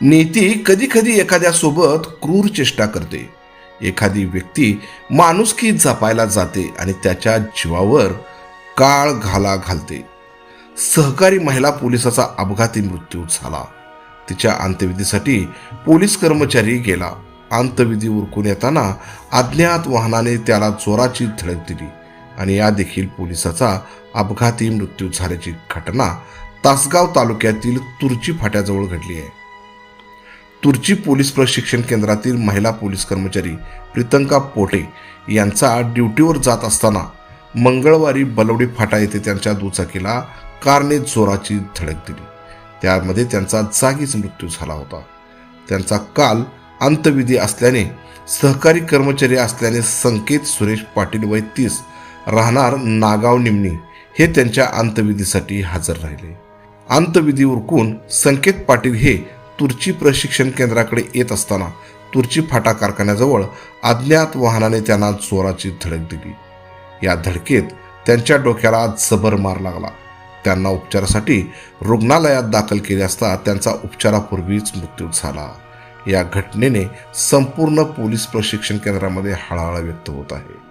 नीती कधी कधी एखाद्यासोबत क्रूर चेष्टा करते. एखादी व्यक्ती माणुसकी जपायला जाते आणि त्याच्या जीवावर काळ घाला घालते. सहकारी महिला पोलिसाचा अपघाती मृत्यू झाला. तिच्या अंत्यविधीसाठी पोलीस कर्मचारी गेला. अंत्यविधी उरकून येताना अज्ञात वाहनाने त्याला जोराची धडक दिली आणि या देखील पोलिसाचा अपघाती मृत्यू झाल्याची घटना तासगाव तालुक्यातील तुर्ची फाट्याजवळ घडली आहे. तुर्ची पोलीस प्रशिक्षण केंद्रातील महिला पोलीस कर्मचारी प्रितंका पोटे यांचा ड्युटीवर जात असताना मंगळवारी बलवडी फाटा येथे त्यांच्या दुचाकीला कारने जोराची धडक दिली. त्यामध्ये त्यांचा जागीच मृत्यू झाला होता. त्यांचा काल अंतविधी असल्याने सहकारी कर्मचारी असल्याने संकेत सुरेश पाटील वय तीस राहणार नागाव निमणी हे त्यांच्या अंतविधीसाठी हजर राहिले. अंतविधी उरकून संकेत पाटील हे तुर्ची प्रशिक्षण केंद्राकडे येत असताना तुर्ची फाटा कारखान्याजवळ अज्ञात वाहनाने त्यांना जोराची धडक दिली. या धडकेत त्यांच्या डोक्याला जबर मार लागला. त्यांना उपचारासाठी रुग्णालयात दाखल केले असता त्यांचा उपचारापूर्वीच मृत्यू झाला. या घटनेने संपूर्ण पोलीस प्रशिक्षण केंद्रामध्ये हळहळ व्यक्त होत आहे.